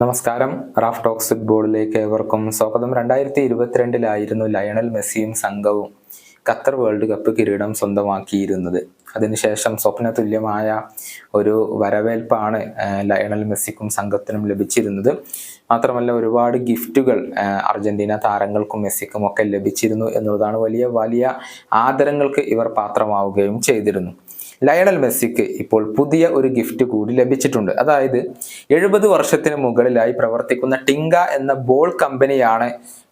നമസ്കാരം. Raf talks ഫുട്ബോളിലേക്ക് ഏവർക്കും സ്വാഗതം. രണ്ടായിരത്തി ഇരുപത്തിരണ്ടിലായിരുന്നു ലയണൽ മെസ്സിയും സംഘവും ഖത്തർ വേൾഡ് കപ്പ് കിരീടം സ്വന്തമാക്കിയിരുന്നത്. അതിനുശേഷം സ്വപ്ന തുല്യമായ ഒരു വരവേൽപ്പാണ് ലയണൽ മെസ്സിക്കും സംഘത്തിനും ലഭിച്ചിരുന്നത്. മാത്രമല്ല ഒരുപാട് ഗിഫ്റ്റുകൾ അർജന്റീന താരങ്ങൾക്കും മെസ്സിക്കും ഒക്കെ ലഭിച്ചിരുന്നു എന്നുള്ളതാണ് വലിയ വലിയ ആദരങ്ങൾക്ക് ഇവർ പാത്രമാവുകയും ചെയ്തിരുന്നു. ലയണൽ മെസ്സിക്ക് ഇപ്പോൾ പുതിയ ഒരു ഗിഫ്റ്റ് കൂടി ലഭിച്ചിട്ടുണ്ട്. അതായത് എഴുപത് വർഷത്തിന് മുകളിലായി പ്രവർത്തിക്കുന്ന ടിങ്ക എന്ന ബോൾ കമ്പനിയാണ്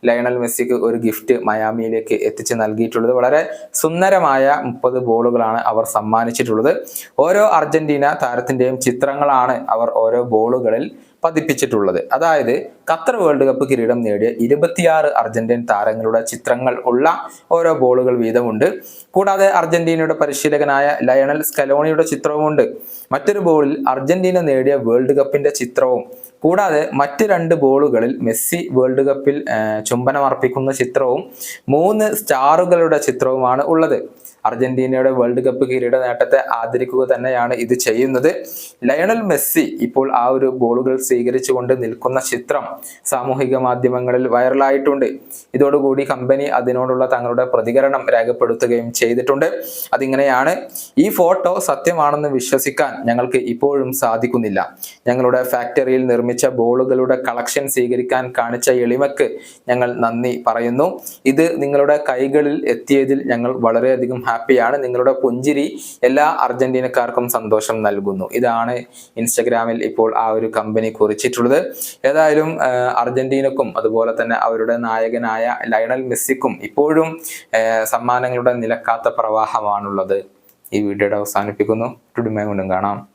ലയണൽ മെസ്സിക്ക് ഒരു ഗിഫ്റ്റ് മയാമിയിലേക്ക് എത്തിച്ച് നൽകിയിട്ടുള്ളത്. വളരെ സുന്ദരമായ മുപ്പത് ബോളുകളാണ് അവർ സമ്മാനിച്ചിട്ടുള്ളത്. ഓരോ അർജന്റീന താരത്തിന്റെയും ചിത്രങ്ങളാണ് അവർ ഓരോ ബോളുകളിൽ പതിപ്പിച്ചിട്ടുള്ളത്. അതായത് ഖത്തർ വേൾഡ് കപ്പ് കിരീടം നേടിയ ഇരുപത്തിയാറ് അർജന്റീൻ താരങ്ങളുടെ ചിത്രങ്ങൾ ഉള്ള ഓരോ ബോളുകൾ വീതമുണ്ട്. കൂടാതെ അർജന്റീനയുടെ പരിശീലകനായ ലയണൽ സ്കലോണിയുടെ ചിത്രവുമുണ്ട് മറ്റൊരു ബോളിൽ അർജന്റീന നേടിയ വേൾഡ് കപ്പിന്റെ ചിത്രവും കൂടാതെ മറ്റ് രണ്ട് ബോളുകളിൽ മെസ്സി വേൾഡ് കപ്പിൽ ചുംബനമർപ്പിക്കുന്ന ചിത്രവും മൂന്ന് സ്റ്റാറുകളുടെ ചിത്രവുമാണ് ഉള്ളത്. അർജന്റീനയുടെ വേൾഡ് കപ്പ് കിരീട നേട്ടത്തെ ആദരിക്കുക തന്നെയാണ് ഇത് ചെയ്യുന്നത്. ലയണൽ മെസ്സി ഇപ്പോൾ ആ ഒരു ബോളുകൾ സ്വീകരിച്ചുകൊണ്ട് നിൽക്കുന്ന ചിത്രം സാമൂഹിക മാധ്യമങ്ങളിൽ വൈറലായിട്ടുണ്ട്. ഇതോടുകൂടി കമ്പനി അതിനോടുള്ള തങ്ങളുടെ പ്രതികരണം രേഖപ്പെടുത്തുകയും ചെയ്തിട്ടുണ്ട്. അതിങ്ങനെയാണ് ഈ ഫോട്ടോ സത്യമാണെന്ന് വിശ്വസിക്കാൻ ഞങ്ങൾക്ക് ഇപ്പോഴും സാധിക്കുന്നില്ല. ഞങ്ങളുടെ ഫാക്ടറിയിൽ നിർമ്മിച്ച ബോളുകളുടെ കളക്ഷൻ സ്വീകരിക്കാൻ കാണിച്ച എളിമക്ക് ഞങ്ങൾ നന്ദി പറയുന്നു. ഇത് നിങ്ങളുടെ കൈകളിൽ എത്തിയതിൽ ഞങ്ങൾ വളരെയധികം ഹാപ്പിയാണ്. നിങ്ങളുടെ പുഞ്ചിരി എല്ലാ അർജന്റീനക്കാർക്കും സന്തോഷം നൽകുന്നു. ഇതാണ് ഇൻസ്റ്റഗ്രാമിൽ ഇപ്പോൾ ആ ഒരു കമ്പനി കുറിച്ചിട്ടുള്ളത്. ഏതായാലും അർജന്റീനക്കും അതുപോലെ തന്നെ അവരുടെ നായകനായ ലയണൽ മെസ്സിക്കും ഇപ്പോഴും സമ്മാനങ്ങളുടെ നിലക്കാത്ത പ്രവാഹമാണുള്ളത്. ഈ വീഡിയോയുടെ അവസാനിപ്പിക്കുന്നു. ടുടുമേ കൊണ്ടും കാണാം.